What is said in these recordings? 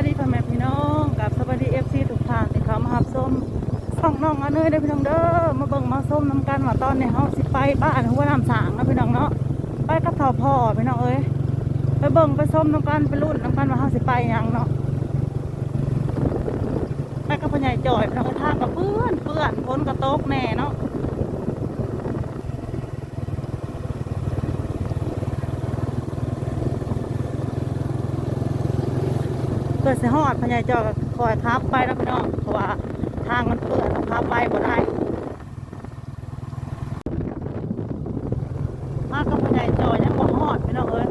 ายดีพ่อแม่พี่น้องกับสวัสดีเอฟซีทุกท่านที่เขามาหับส้มส่องน้องอันเนยได้พี่น้องเด้อมาเบิ่งมาส้มน้ำกันว่าตอนนี้เฮาสิไปบ้านหัวน้ำสางนะพี่น้องเนาะไปกับเฒ่าพ่อพี่น้องเอ้ยไปเบิ่งไปส้มน้ำกันไปรุ่นน้ำกันว่าเฮาสิไปยังเนาะไปกับพ่อใหญ่จ่อยพี่น้องเอ้ยทากับเปื้อนเปื้อนฝนกระตกแน่เนาะ เกิดสิฮอดพญายจอก็คอยทับไปแล้วพี่น้องเพราะว่าทางมันเปื่อนขับไปบ่ได้มากับพญายจอยังบ่ฮอดพี่น้องเอ้ย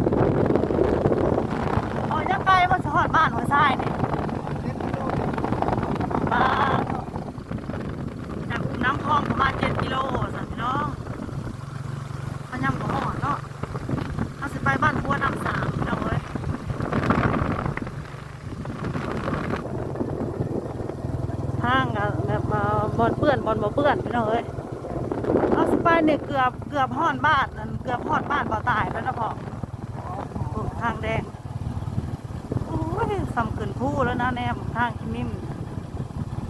เอายังไกลว่าสิฮอดบ้านหัวทรายนี่บ้านจากน้ำคลองประมาณ7กิโลสั่นพี่น้องมันยังบ่ฮอดเนาะเอาสิไปบ้านพัวน้ำสามพี่น้องเอ้ย ทางก็แบบว่า บอลเปื้อนบอลบ่เปื้อนพี่น้องเอ้ยเอาสไปเนี่ยเกือบเกือบห่อนบ้านนั่นเกือบห่อนบ้านบ่ตายแล้วนะพ่อทางแดงโอ้ยสำขึ้นผู้แล้วนะแนมทางคิมิม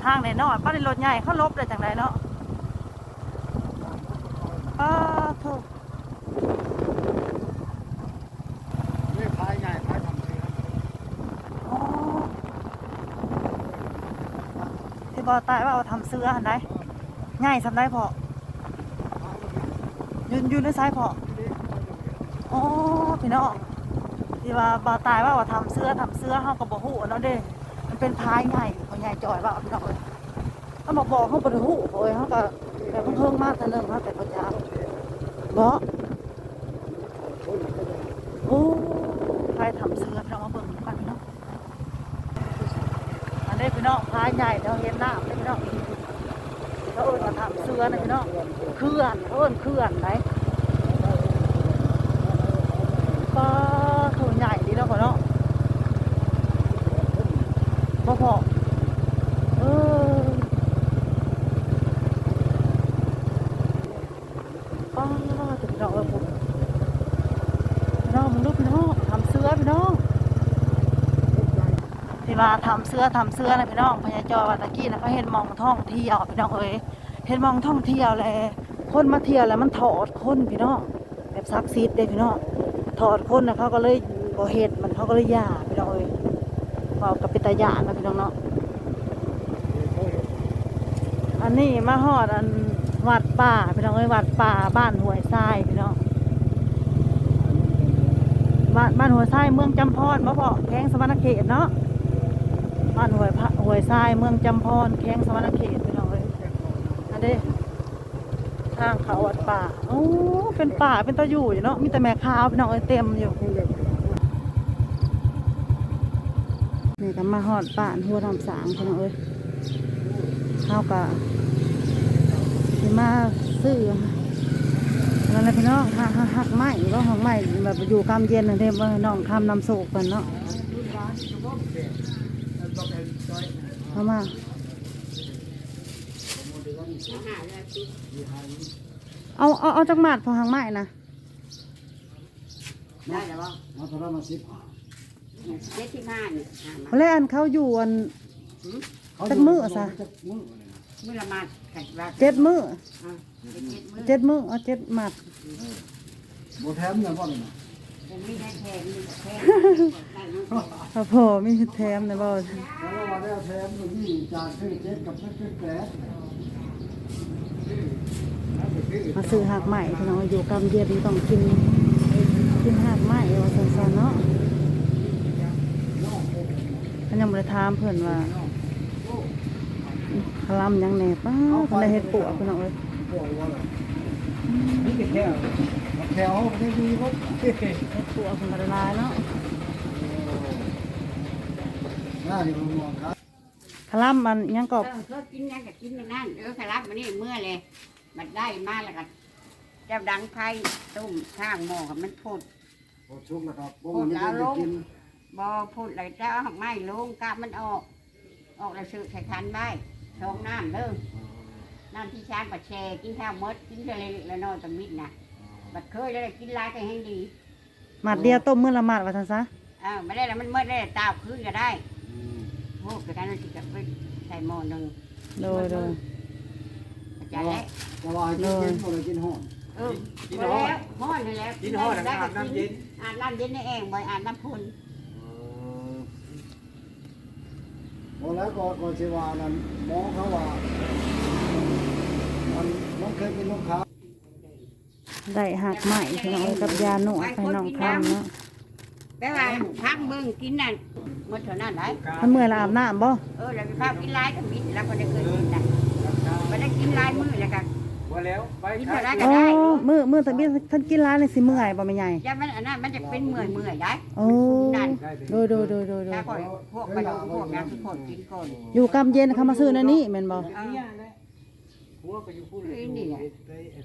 ทางไหนเนาะป้าในรถใหญ่เขาลบได้จังไดเนาะอ้าถูก นี่พายง่ายพายทำเลยครับ ที่บ่ตายว่าเอาทำเสื้อหันได้ง่ายสำได้พอยืนยืนในซ้ายพออ๋อพี่น้องที่ว่าบาตายว่าว่าทำเสื้อทำเสื้อเฮาก็บ่ฮู้เนาะเด้ มันเป็นพายใหญ่พ่อใหญ่จอยว่าพี่น้องเอ้ยเขาบอกบอกเฮาบ่ได้ฮู้โอ้ยเฮาก็แบบเพิ่งมาแต่เนึงเฮาแต่ปัญญาบ่โอ้พายทำเสื้อพี่น้องมาเบิ่งกันพี่น้องอันนี้พี่น้องพาย ใหญ่เดี๋ยวเห็นน้ำเด้อพี่น้องเขาเอิ้นว่าทำเสื้อนะพี่น้องเคลื่อนเขาเอิ้นเคลื่อนไหนก็ถูใหญ่ดีแล้วพอเนาะพอพอเออป้าถึงเราเออผมพี่น้องมึงดูพี่น้องทำเสื้อพี่น้องที่ ว่าทำเสื้อทำเสื้อนะพี่น้องพญาจอวัตะกี้นะเขาเห็นมองท่องเที่ยวพี่น้องเอ้ยเห็นมองท่องเที่ยวเลยคนมาเที่ยวแล้วมันถอดคนพี่น้องแบบซักซีดเด้พี่น้องถอดคนนะเขาก็เลยก่อเหตุมันเขาก็เลยหย่าพี่น้องเอ้ยเว่ากับป็นตายานะพี่น้องเนาะอันนี้มาฮอดอันวัดป่าพี่น้องเอ้ยวัดป่าบ้านห้วยทรายพี่น้องบ้านบ้านห้วยทรายเมืองจำพรบ่พอแข้งสวรรณเขตเนาะ บ้านหวยพระหวยทรายเมืองจำพรแข้งสวรรณเขตพี่น้องเอ้ยอันนี้ทางเขาวัดป่าโอ้เป็นป่าเป็นตะอยู่อยู่เนาะมีแต่แม่ขาวพี่น้องเอ้ยเต็มอยู่นี่ก็มาฮอดบ้านหัวทำสางพี่น้องเอ้ยเฮากะสิมาซื้อนั่นแหละพี่น้องหักหักไม้ก็หักไม้แบบอยู่กลางเย็นนั่นเด้อว่าน้องคำนำโศกกันเนาะ เข้ามาเอาเอาเอาจักหมาดพอหักไม้นะได้แล้วบ่มาทรมาสิบเจ็ดสิบห้านี่ห้ามาแล้วอันเขาอยู่อันจักมื้อซะ จักมื้อมื้อละมาขัดว่าเจ็ดมืออ่าเจ็ดมื้อเจ็ดมือเอาเจ็ดหมัดโบแถมเนี่ยบ่เลยนะผ มมีได้แทนมีแต่แทนได้น้อแทนพอพ่อมีแถมนะบ่แล้วว่าได้แถมอยู่นี่จากซื้อเจ็ดกับซื้อแปดมาซื้อหักใหม่พี่น้องอยู่กลางเย็นต้องกินกินหักใหม่ว่าซั่นๆเนาะอันยังบ่ได้ถามเพิ่นว่าคลำยังแหน่ป้าเพิ่นได้เฮ็ดปวกพี่น้องเอ้ยบ่ว่าล่ะนี่แค่ แถวไม่ดีบ่เฮ็ดปวกเพิ่นก็ได้หลายเนาะน่าดีบ่มองครับคลำมันยังก็เออเขากินนั่นก็กินนั่นเออขลับมานี่เมื่อเลยมันได้มาแล้วก็เจ้าดังไผ่ต้มข้างหม้อกับมันพูดพอชุกแล้วครับบ่มันไม่ได้กินบอพูดอะไรเจ้าหักไม้ลงกาบมันออก ออกแล้วซื้อใส่คันได้ชงน้ำเด้อน้ำที่ชานปัดแชกินข้าวมดกินทะเลแล้วนอนตะมิดนะ บัดเคยแล้วกินหลายก็แห้งดี หมัดเดียวต้มมื้อละหมัดว่าซั่นซะอ้าวไม่ได้แล้วมันเมื่อได้ตาคืนก็ได้อืมกแต่การเราจะกับไปใส่หม้อหนึ่งโดยโดยใจแล้วแต่ว่ากินเย็นบ่ได้กินห้อนเออพอแล้วหม้อนี่แล้วกินห้อนแล้วอาบน้ำเย็นอาบน้ำเย็นในเองบ่อาบน้ำพุนบ่แล้วก็ก็สิว่านั้นหมอเขาว่ามันมันเคยเป็นลูกค้า ได้หักใหม่พี่น้องเอ้ยกับยาหนวดให้น้องคำเนาะแปลว่าพักเบิ่งกินนั่นหมดเท่านั้นได้มันเมื่อยและอาบน้ำบ่เออแล้วไปพากินหลายก็มีแล้วก็ได้เคยกินน่ะบ่ได้กินหลายมื้อแล้วก็ว่าแล้วไปกินเท่าไรก็โอ้ได้มือมือตะบี้ท่านกินร้านนี่สิเมื่อยบ่แม่ใหญ่อย่ามันอันนั้นมันจะเป็นเมื่อยเมื่อยๆได้โอ้โดยโดยโดยโดยโดถ้ายก่อยพวกกระดูกพวกนั้นทุกคนกินก่อนอยู่กำเย็นเขามาซื้อนั่นนี่แม่นบ่เออหัวไปอยู่พูดนี่แหละไปไป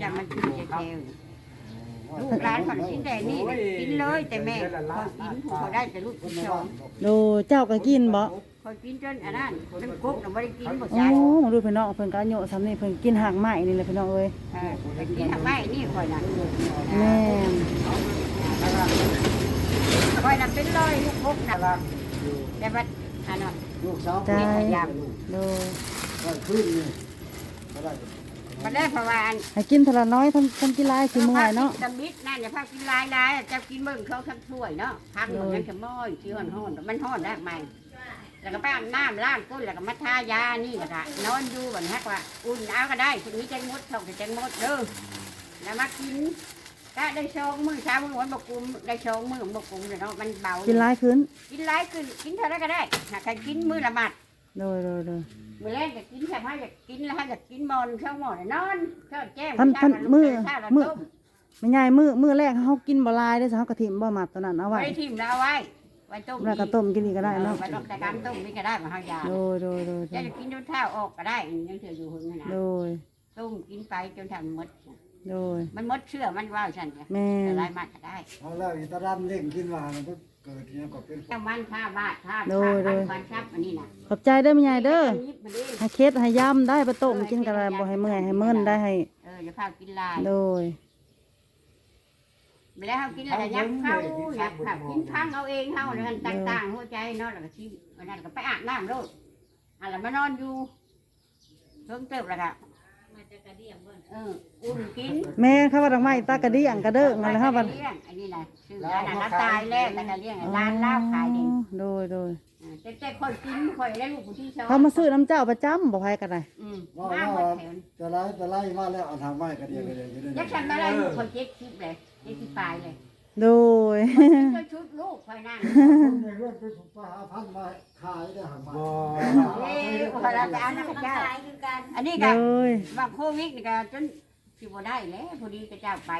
จะมันกินเจลลูกร้านคนกินแต่นี่น่ะกินเลยแต่แม่คนกินผู้เขาได้แต่ลูกผู้ชมโดยเจ้าก็กินบ่คนกินจนอันนั้นจนกุ๊กน่ะไม่ได้กินหมดโอ้ใจมาดูพี่น้องเพิ่นก็อายุซ้ำนี่เพิ่นกินหักใหม่นี่แหละพี่น้องเอ้ยเออไปกินทำไมนี่คอยน่ะแม่นคอยน่ะเป็นร้อยลูกกุ๊กน่ะแต่ว่าอันนั้นลูกสาวใจยามโดยก็ขึ้นนี่ก็ได้ มันได้ประมาณให้กินเท่าละน้อยท่านท่านกินหลายสิเมื่อยเนาะ จำบิดนั่นอย่าพากินลายลายจะกินเบิ่งเขาทั้งถ้วยเนาะพักหมดนั่นจะม้อยที่ห่อนห่อนมันห่อนได้ไหมแล้วก็ไปอาบน้ำล้างก้นแล้วก็มาทายานี่แหละค่ะนอนอยู่บันฮักว่า อุ่นเอาก็ได้ทีนี้แจงมดเท่ากับแจงมดเด้อแล้วมากินก็ได้ชงมือเช้ามือวันบกุมได้ชงมือบกุมเลยเนาะมันเบากินหลายขึ้นกินหลายคือกินเท่าไรก็ได้หากใครกินมือละหมัด โดยโดยโดยมือแรกจะกินแค่ผ้าจะกินแล้วจะกินมอนเช้าหมอนนอนเช้าแจ้งท่านท่านมือเช้าละมือต้มแม่ใหญ่มือมือแรกเฮากินบ่หลายเด้อสิเฮากะทิมบ่หมัดตอนนั้นเอาไว้ไว้ทิมแล้วเอาไว้ไว้ต้มแล้วก็ต้มกินอีกก็ได้เนาะไว้ต้มแต่การต้มนี่ก็ได้มาเฮายาโดยโดยโดยโดจะยจะกินจนเท้าออกก็ได้ยังเถื่ออยู่หึงนะโดยต้มกินไปจนทำมดโดยมันมดเชื่อมันว่าฉันเนี่ยแม่จะนได้มากก็ได้เอาแล้วอีตาดันเล่งกินว่ามันก็ เกิดเนี่ยก็เป็นแค่วันท่าบาทท่าโดท่ายโดยวันชับอันนี้นะขอบใจเด้อแม่ใหญ่เด้อยิบมาดิให้เค็ดให้ยำได้ไปต้มกินก็ได้บ่ให้เมื่อยให้เมินได้ให้เออจะพากินลายโดยไปแล้วเขากินอะไรยักเข้ายักเข้ากินพังเอาเองเข้าเลยมันต่างๆหัวใจเนาะแล้วก็ชิมอันนั้นก็ไปอาบน้ำโลดอันนั้นมานอนอยู่เพิ่งเติบแล้วก็ เอออุ่นกินแม่เขาว่าดอกไม้ตากระเดี่ยงกระเด้งอะไรครับบับัดดเลี้ยงอันนี้นะชื่อร้านน่ะตายแล้วแต่ก็เลี้ยงร้านเหล้าขายเด่นโดยโดยแต่แต่คนกินคนได้ลูกผู้ที่ชอบเขามาซื้อน้ำเจ้าประจำบ่ไผกันได้อืมว่ามาว่าหมดแถวจะไล่จะไล่มาแล้วเอาทางไม้ก็เดียวก็เดียวอยู่ด้วยยักษ์ฉันมาได้ลูกคนเจ็ดชิบเลยเจ็ดสิบปลายเลย โดยก็ชุดลูกคอยนั่งในเรื่องเป็นปลาพันมาขายได้หางมาเอ้ยพอเราไปเอาน้ำเจ้าอันนี้โดก็ย ว่าโควิดนี่ก็จนสิบ่ได้แล้วพอดีก็เจ้าไป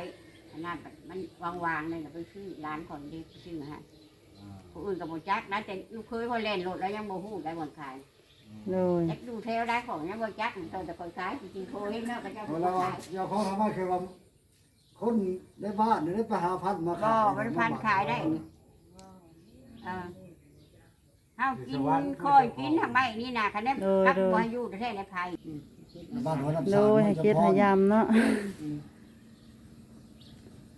อันนั้นมันวางๆเลยนะไปซื้อร้านคนดีซื้อมาให้ผู้อื่นก็บ่จักนะแต่ลูกเคยพอเล่นรถแล้วยังบ่ฮู้ได้บ่ขายโดย จักดูเทวได้ของยังบ่จักตัวแต่คนขายจริงๆโควิดเนาะก็เจ้าเวบ่ลาขายอย่าขอทำไมคือว่า คนในบ้านนี่ได้ไปหาพันมาก็ขายมันพันขายได้นี่เออเฮากินคอยกินทำไมนี่นะคันนี้รักบ่ให้อยู่แท้ในภัยบ้านหัวน้ำโดยให้เค็ดให้ยำเนาะ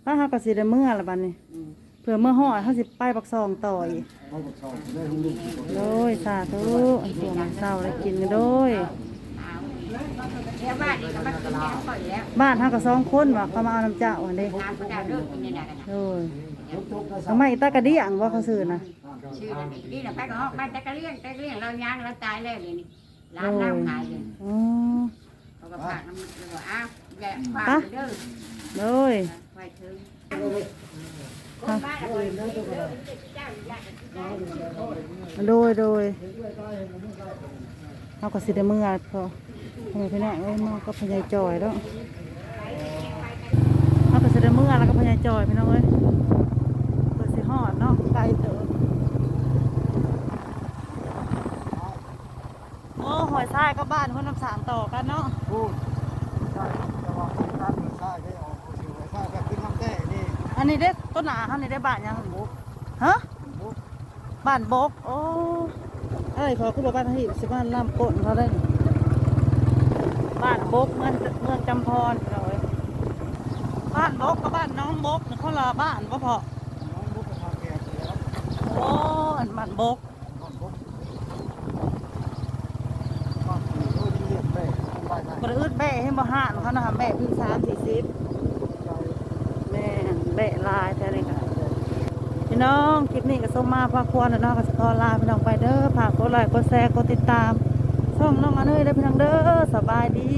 ถ้าเฮาก็สิได้เมื่อละบัดนี้อืมเผื่อเมื่อฮอดเฮาสิไปปักซองต่ออีกเขาบอกชอบได้ลูกลูกโดยสาธุตัวมันเศร้าแล้วกินกันโดย เอาเดี๋ยวบ้านนี่ก็มากินแล้วก่อนแล้วบ้านเฮาก็สองคนว่าเขามาเอาน้ำเจ้าอันเด้น้ำก็ได้เลิกกินนี่นะกันนะโดยทุกทุกทำไมตากระเดี่ยงว่าเขาซื้อนะชื่อนั่นนี่นี่น่ะไปก็ฮอกไปแต่กะเลี้ยงแต่กะเลี้ยงเรายางเราตายแล้วเลยนี่ร้านน้ำขายเลยอ๋อเขาก็ฝากน้ำเลยว่าอ้าวอย่าฝากเด้อโดยไว้ถึงคนบ้านเราเด้อเจ้าอยากจะกินได้โดยโดยเขาก็สิได้เมื่อพอ ทำไมพี่น้องเอ้ยมาก็พญายจอยแล้วเขาก็สิได้เมื่อแล้วก็พญายจอยพี่น้องเอ้ยเปิดสิฮอดเนาะไกลเติบโอ้หอยทรายก็บ้านคนน้ำสามต่อกันเนาะพูดใช่จะว่าการใช่ได้ออกสิวใช่แบบขึ้นน้ำแท้นี่อันนี้ได้ต้นหนาเขานี่ได้บ้านยังฮะบ้านบกโอ้เอ้ยขอขึ้นมาบ้านที่สิบ้านล่ามโกนเขาได้นี่ บ้านบกเมืองเมืองจำพรเอ้ยบ้านบกกับบ้านน้องบกเขาลาบ้านบ่พอน้องบุกทางแก่เสียแล้วโอ้อันบ้านบกบ้านบรีกม่นอืดแบะให้บ่ห่านเขานะแบะอึดสามสี่สิบแม่นแบะลายแท้เลยค่ะพี่น้องคลิปนี้ก็ส่งมาพาครัวรนะน้องก็สะทอลาพี่น้องไปเด้อฝากกดไลค์กดแชร์กดติดตาม ช่องน้องอันเอ้ยได้พี่น้องเด้อสบายดี